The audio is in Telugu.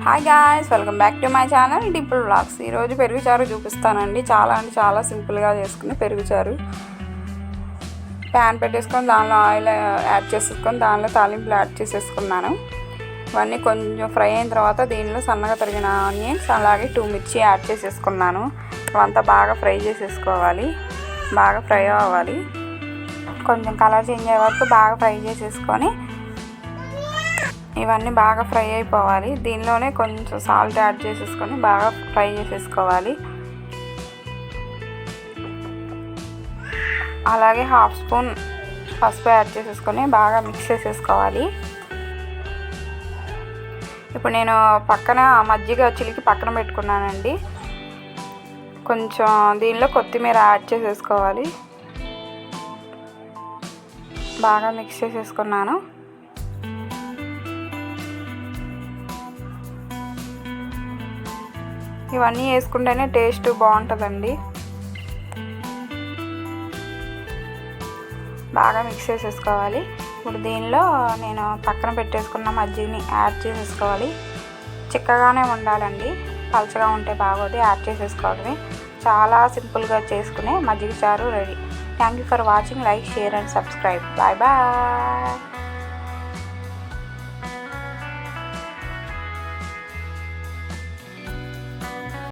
Hi guys welcome back to my channel Dimple vlogs ఈరోజు పెరుగు చారు చూపిస్తానండి. చాలా అంటే చాలా సింపుల్గా చేసుకుని పెరుగు చారు ప్యాన్ పెట్టేసుకొని దానిలో ఆయిల్ యాడ్ uh, చేసేసుకొని దానిలో తాలింపులు యాడ్ చేసేసుకున్నాను. ఇవన్నీ కొంచెం ఫ్రై అయిన తర్వాత దీనిలో సన్నగా తరిగిన ఆనియన్స్ అలాగే టూ మిర్చి యాడ్ చేసేసుకున్నాను. ఇవంతా బాగా ఫ్రై చేసేసుకోవాలి. బాగా ఫ్రై అవ్వాలి. కొంచెం కలర్ చేంజ్ అయ్యే వరకు బాగా ఫ్రై చేసేసుకొని ఇవన్నీ బాగా ఫ్రై అయిపోవాలి. దీనిలోనే కొంచెం సాల్ట్ యాడ్ చేసేసుకొని బాగా ఫ్రై చేసేసుకోవాలి. అలాగే హాఫ్ స్పూన్ పసుపు యాడ్ చేసేసుకొని బాగా మిక్స్ చేసేసుకోవాలి. ఇప్పుడు నేను పక్కన మజ్జిగ చిలికి పక్కన పెట్టుకున్నానండి. కొంచెం దీనిలో కొత్తిమీర యాడ్ చేసేసుకోవాలి. బాగా మిక్స్ చేసేసుకున్నాను. ఇవన్నీ వేసుకుంటేనే టేస్ట్ బాగుంటుందండి. బాగా మిక్స్ చేసేసుకోవాలి. ఇప్పుడు దీనిలో నేను పక్కన పెట్టేసుకున్న మజ్జిగని యాడ్ చేసేసుకోవాలి. చిక్కగానే ఉండాలండి. పలచగా ఉంటే బాగోదు యాడ్ చేసేసుకోవడమే. చాలా సింపుల్గా చేసుకునే మజ్జిగ చారు ready. Thank you for watching like share and subscribe bye bye